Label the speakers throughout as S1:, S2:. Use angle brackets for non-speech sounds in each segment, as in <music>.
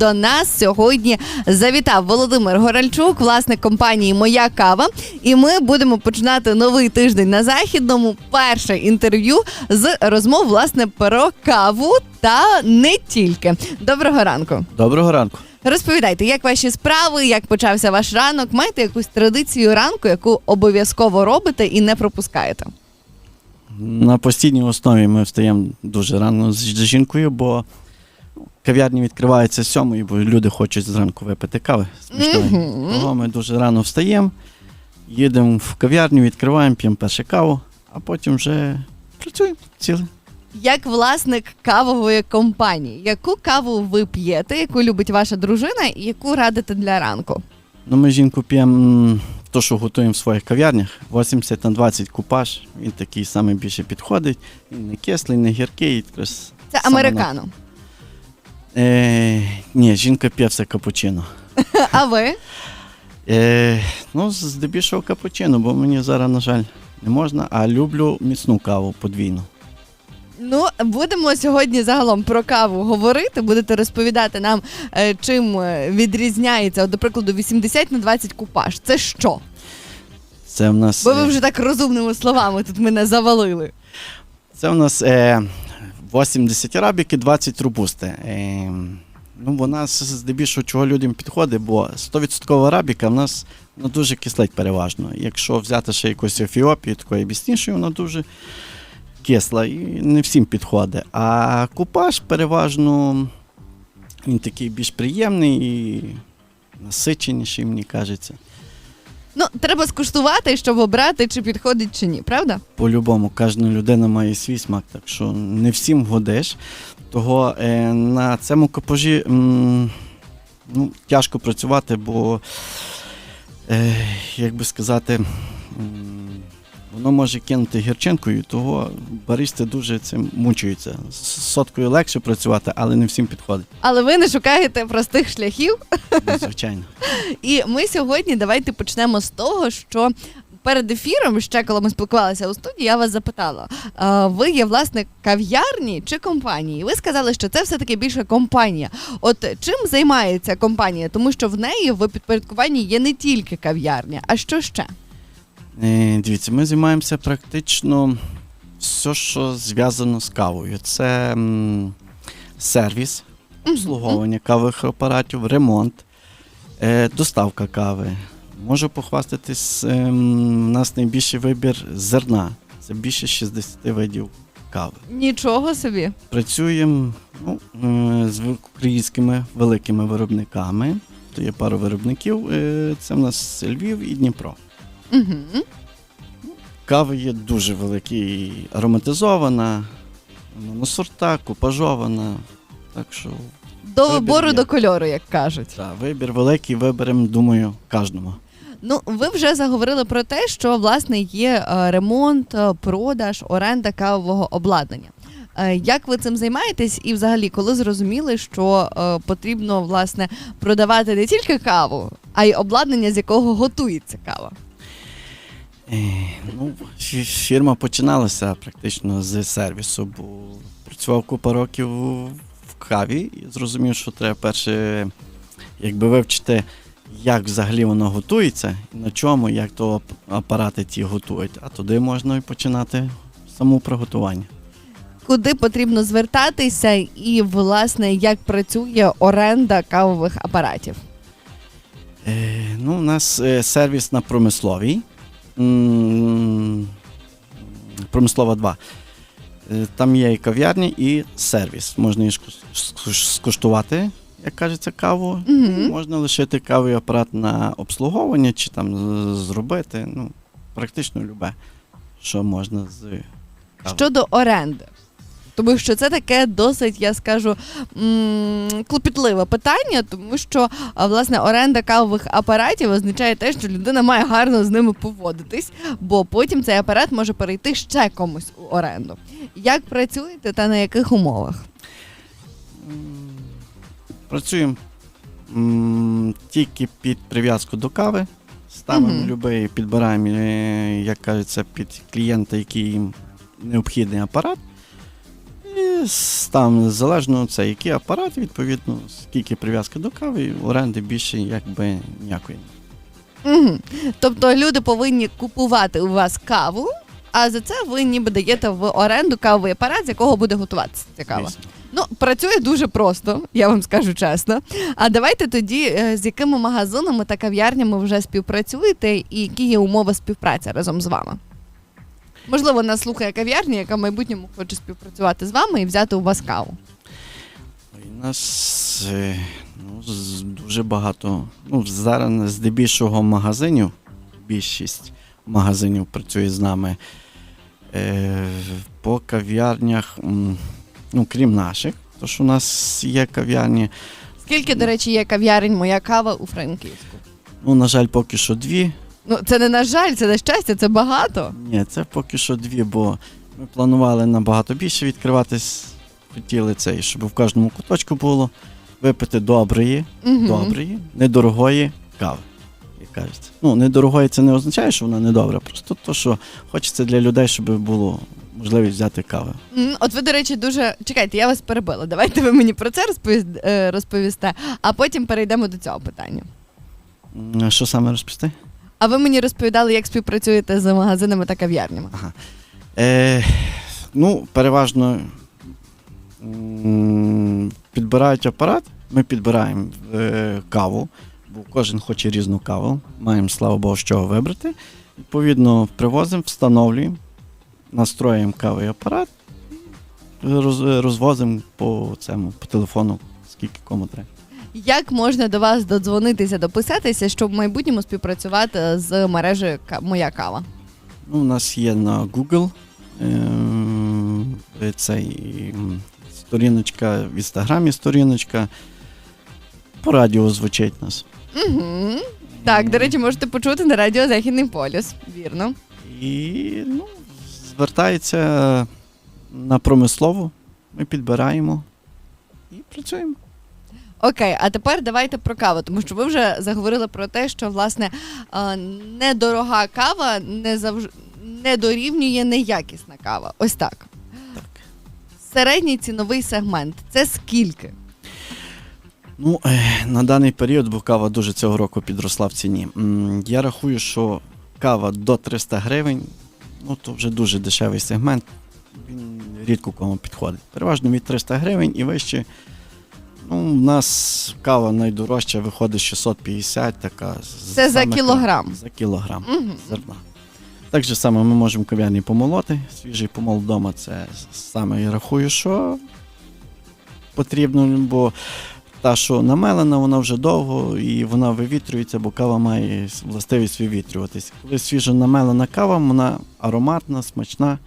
S1: До нас сьогодні завітав Володимир Горальчук, власник компанії Моя кава. І ми будемо починати новий тиждень на західному. Перше інтерв'ю з розмов власне про каву та не тільки. Доброго ранку.
S2: Доброго ранку.
S1: Розповідайте, як ваші справи, як почався ваш ранок? Маєте якусь традицію ранку, яку обов'язково робите і не пропускаєте?
S2: На постійній основі ми встаємо дуже рано з жінкою, бо кав'ярні відкриваються з сьомої, бо люди хочуть зранку випити кави. смачної.
S1: Мгм.
S2: Того ми дуже рано встаємо, їдемо в кав'ярню, відкриваємо, п'ємо перше каву, а потім вже працюємо ціле.
S1: Як власник кавової компанії, яку каву ви п'єте, яку любить ваша дружина, і яку радите для ранку?
S2: Ну, ми жінку п'ємо то, що готуємо в своїх кав'ярнях. 80 на 20 купаж. Він такий саме більше підходить. Він не кислий, не гіркий. якраз
S1: Це
S2: саме на-
S1: американо.
S2: Е, ні, жінка п'є все капучино. <laughs>
S1: А ви?
S2: Е, ну, здебільшого капучино, бо мені зараз, на жаль, не можна, а люблю міцну каву подвійну.
S1: Ну, будемо сьогодні загалом про каву говорити. Будете розповідати нам, е, чим е, відрізняється, от, до прикладу, 80 на 20 купаж. Це що?
S2: Це в нас,
S1: Бо ви
S2: е,
S1: вже так розумними словами тут мене завалили.
S2: це в нас е, 80 арабіки, 20 робусти. Е, ну, вона здебільшого чого людям підходить, бо 100% арабіка в нас вона дуже кислить переважно. Якщо взяти ще якусь Ефіопію, такої біснішої, вона дуже кисла і не всім підходить. А купаж переважно він такий більш приємний і насиченіший, мені кажеться.
S1: Ну, треба скуштувати, щоб обрати, чи підходить, чи ні, правда?
S2: По-любому, кожна людина має свій смак, так що не всім годиш. Того е, на цьому капожі м, ну, тяжко працювати, бо, е, як би сказати, м, воно може кинути гірчинкою, того баристи дуже цим мучаються. З соткою легше працювати, але не всім підходить.
S1: Але ви не шукаєте простих шляхів.
S2: Ну, Звичайно. <laughs>
S1: І ми сьогодні давайте почнемо з того, що. Перед ефіром, ще коли ми спілкувалися у студії, я вас запитала: а, ви є власник кав'ярні чи компанії? Ви сказали, що це все-таки більше компанія. От чим займається компанія? Тому що в неї в підпорядкуванні є не тільки кав'ярня, а що ще?
S2: Е, Дивіться, ми займаємося практично все, що зв'язано з кавою. Це м, сервіс, обслуговування кавових апаратів, ремонт, е, доставка кави. Можу похвастатись, ем, у нас найбільший вибір зерна. Це більше 60 видів кави.
S1: Нічого собі.
S2: Працюємо ну, е, з українськими великими виробниками. То є пару виробників. е, Це в нас Львів і Дніпро.
S1: Угу.
S2: Кава є дуже велика і ароматизована, моносорта, купажована. Так що
S1: До вибору
S2: є.
S1: до кольору, як кажуть.
S2: та, вибір великий, виберемо, думаю, кожному.
S1: Ну, ви вже заговорили про те, що власне є е, ремонт, е, продаж, оренда кавового обладнання. Е, Як ви цим займаєтесь, і взагалі, коли зрозуміли, що е, потрібно власне продавати не тільки каву, а й обладнання, з якого готується кава?
S2: Е, ну, фірма починалася практично з сервісу, бо працював купа років в каві і зрозумів, що треба перше якби вивчити, як взагалі воно готується, і на чому, як то апарати ті готують. А туди можна і починати саму приготування.
S1: Куди потрібно звертатися, і власне як працює оренда кавових апаратів?
S2: Е, ну, у нас е, сервіс на промисловій. Промислова 2. Е, Там є і кав'ярня, і сервіс. Можна її скуштувати, як кажеться, каву.
S1: Мгм.
S2: Можна лишити кавий апарат на обслуговування чи там зробити. Ну, практично любе, що можна з кави.
S1: Щодо оренди. Тому що це таке досить, я скажу, клопітливе питання, тому що власне оренда кавових апаратів означає те, що людина має гарно з ними поводитись, бо потім цей апарат може перейти ще комусь у оренду. Як працюєте та на яких умовах?
S2: Працюємо тільки під прив'язку до кави. Ставимо любий, підбираємо, е, як кажеться, під клієнта, який їм необхідний апарат. І там залежно це, який апарат, відповідно, скільки прив'язки до кави, оренди більше якби ніякої.
S1: Угу. Тобто люди повинні купувати у вас каву, а за це ви ніби даєте в оренду кавовий апарат, з якого буде готуватися ця кава.
S2: Звісно.
S1: Ну, працює дуже просто, я вам скажу чесно. А давайте тоді, е, з якими магазинами та кав'ярнями вже співпрацюєте, і які є умови співпраці разом з вами? Можливо, нас слухає кав'ярня, яка в майбутньому хоче співпрацювати з вами і взяти у вас каву.
S2: У нас е, ну, дуже багато. Ну, зараз здебільшого магазинів, більшість магазинів працює з нами. Е, по кав'ярнях, ну, крім наших, то що у нас є кав'ярні,
S1: Скільки, до речі, є кав'ярень моя кава у Франківську?
S2: ну, на жаль, поки що дві.
S1: Ну, це не на жаль, це на щастя, це багато.
S2: Ні, це поки що дві, бо ми планували набагато більше відкриватись. Хотіли це, і щоб в кожному куточку було випити доброї,
S1: Мгм.
S2: доброї, недорогої кави. Як кажеться. Ну, недорогої це не означає, що вона недобра. Просто то, що хочеться для людей, щоб було можливість взяти кави.
S1: От ви, до речі, дуже чекайте, я вас перебила. Давайте ви мені про це е, розповісте, а потім перейдемо до цього питання.
S2: Що саме розповісти?
S1: А ви мені розповідали, як співпрацюєте з магазинами та кав'ярнями.
S2: Е, ну, переважно підбирають апарат, ми підбираємо е, каву, бо кожен хоче різну каву. Маємо, слава Богу, з чого вибрати. Відповідно, привозимо, встановлюємо, настроюємо кавий апарат, роз, розвозимо по цьому, по телефону, скільки кому треба.
S1: Як можна до вас додзвонитися, дописатися, щоб в майбутньому співпрацювати з мережею Моя кава?
S2: Ну, у нас є на Google е, цей сторіночка, в інстаграмі сторіночка. По радіо звучить нас.
S1: Угу. Так, до речі, можете почути на радіо Західний полюс. Вірно.
S2: І ну, звертається на промислову. Ми підбираємо і працюємо.
S1: Окей, а тепер давайте про каву, тому що ви вже заговорили про те, що власне е, недорога кава не завжди не дорівнює неякісна кава. Ось так.
S2: Так.
S1: Середній ціновий сегмент це скільки?
S2: Ну, е, на даний період, бо кава дуже цього року підросла в ціні. Я рахую, що кава до 300 гривень, ну то вже дуже дешевий сегмент. Він рідко кому підходить. Переважно від 300 гривень і вище. Ну, у нас кава найдорожча виходить 650, така.
S1: Це за кілограм?
S2: кра- За кілограм
S1: Угу.
S2: зерна. Так же само ми можемо кав'ярні помолоти. Свіжий помол вдома це саме я рахую, що потрібно, бо та, що намелена, вона вже довго і вона вивітрюється, бо кава має властивість вивітрюватись. Коли свіжо намелена кава, вона ароматна, смачна,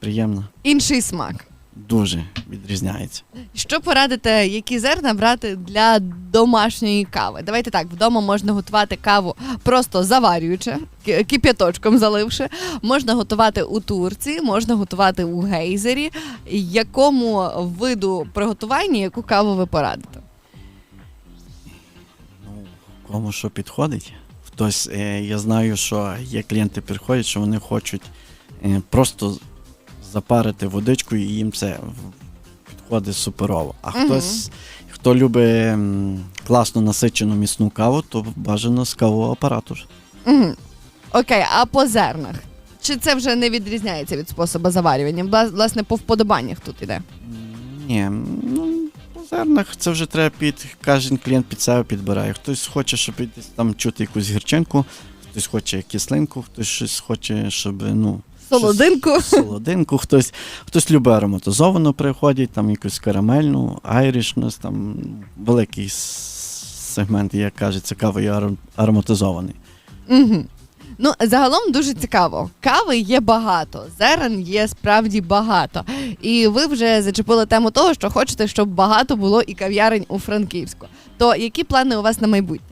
S2: приємна.
S1: Інший смак.
S2: Дуже відрізняється.
S1: Що порадите, які зерна брати для домашньої кави? Давайте так, вдома можна готувати каву просто заварюючи, ки- кип'яточком заливши. Можна готувати у турці, можна готувати у гейзері. Якому виду приготування, яку каву ви порадите?
S2: Ну, кому що підходить. Хтось, е, я знаю, що є клієнти приходять, що вони хочуть е, просто запарити водичку і їм це підходить суперово. А
S1: Мгм.
S2: хтось, хто любить класно насичену міцну каву, то бажано з кавового апарату.
S1: Угу. Окей, а по зернах? Чи це вже не відрізняється від способу заварювання? Власне, по вподобаннях тут іде.
S2: Ні, ну, по зернах це вже треба під, кожен клієнт під себе підбирає. Хтось хоче, щоб там чути якусь гірчинку, хтось хоче кислинку, хтось щось хоче, щоб ну.
S1: Солодинку.
S2: солодинку, хтось, хтось любить ароматизовану приходять, там якусь карамельну, айрішнес, там великий сегмент, як кажеться, кави аром- ароматизований.
S1: Угу. Ну, загалом дуже цікаво. Кави є багато, зерен є справді багато. І ви вже зачепили тему того, що хочете, щоб багато було і кав'ярень у Франківську. То які плани у вас на майбутнє?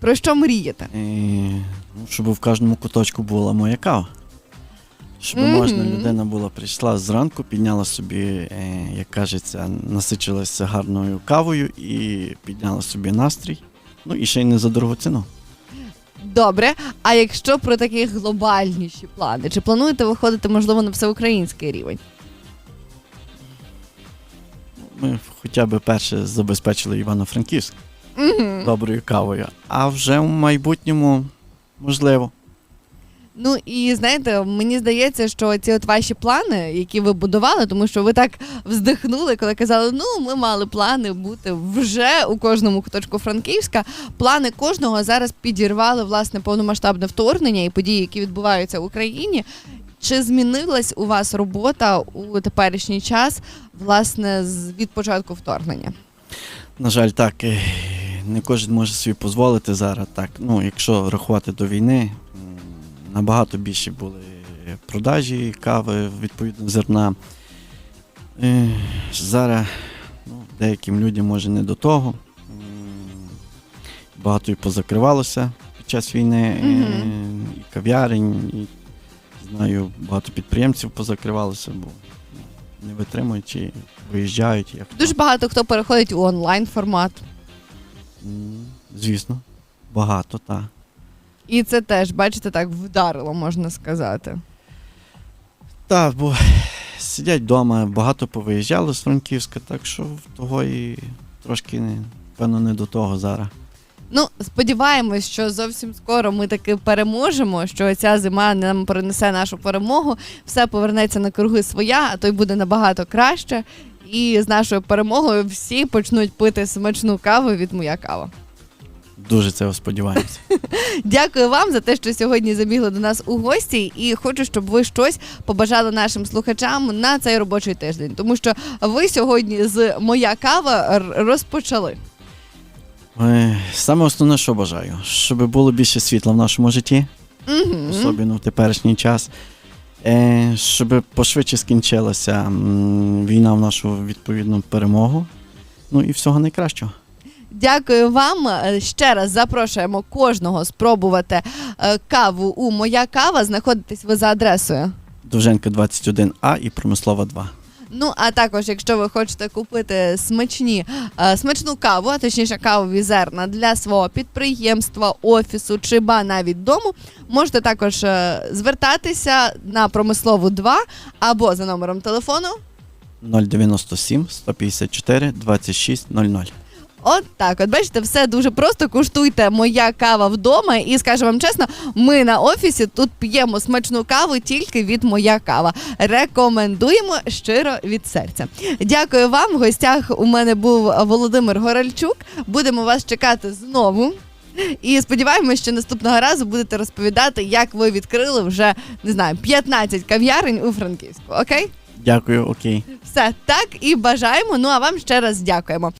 S1: Про що мрієте?
S2: І, ну, щоб в кожному куточку була моя кава. Щоб
S1: Мгм.
S2: можна людина була прийшла зранку, підняла собі, е, як кажеться, насичилася гарною кавою і підняла собі настрій. Ну і ще й не за дорогу ціну.
S1: Добре. А якщо про такі глобальніші плани, чи плануєте виходити, можливо, на всеукраїнський рівень?
S2: ми хоча б перше забезпечили Івано-Франківськ
S1: Угу.
S2: доброю кавою, а вже в майбутньому можливо.
S1: Ну і знаєте, мені здається, що ці от ваші плани, які ви будували, тому що ви так вздихнули, коли казали, ну ми мали плани бути вже у кожному куточку Франківська. Плани кожного зараз підірвали власне повномасштабне вторгнення і події, які відбуваються в Україні. Чи змінилась у вас робота у теперішній час, власне, від початку вторгнення?
S2: На жаль, так, е, не кожен може собі дозволити зараз. Так, ну, якщо рахувати до війни, набагато більше були продажі кави, відповідно, зерна. Е, Зараз ну, деяким людям може не до того. Багато і позакривалося під час війни, е,
S1: Мгм.
S2: і кав'ярень, і знаю, багато підприємців позакривалося, бо ну, не витримують чи виїжджають. Як
S1: Дуже багато хто переходить у онлайн формат.
S2: Звісно, багато, так.
S1: І це теж, бачите, так вдарило, можна сказати.
S2: Так, бо сидять вдома, багато повиїжджало з Франківська, так що того і трошки, певно, не до того зараз.
S1: Ну, сподіваємось, що зовсім скоро ми таки переможемо, що ця зима нам принесе нашу перемогу, все повернеться на круги своя, а то й буде набагато краще. І з нашою перемогою всі почнуть пити смачну каву від моя кава.
S2: Дуже цього сподіваємося. <laughs>
S1: Дякую вам за те, що сьогодні забігли до нас у гості, і хочу, щоб ви щось побажали нашим слухачам на цей робочий тиждень, тому що ви сьогодні з моя кава розпочали.
S2: Е, Саме основне, що бажаю, щоб було більше світла в нашому житті, особливо в теперішній час. Е, Щоб пошвидше скінчилася війна в нашу відповідну перемогу. Ну і всього найкращого.
S1: Дякую вам. Е, Ще раз запрошуємо кожного спробувати е, каву у моя кава. Знаходитесь ви за адресою.
S2: Довженка 21А і промислова 2.
S1: Ну а також, якщо ви хочете купити смачні е, смачну каву, а точніше кавові зерна для свого підприємства, офісу чи ба навіть дому, можете також е, звертатися на промислову 2 або за номером телефону.
S2: 097 154 2600.
S1: От так, от бачите, все дуже просто. Куштуйте моя кава вдома, і скажу вам чесно, ми на офісі тут п'ємо смачну каву тільки від моя кава. Рекомендуємо щиро від серця. Дякую вам. В гостях у мене був Володимир Горальчук. Будемо вас чекати знову. І сподіваємось, що наступного разу будете розповідати, як ви відкрили вже не знаю 15 кав'ярень у Франківську. Окей,
S2: Дякую, окей.
S1: все так і бажаємо. Ну а вам ще раз дякуємо.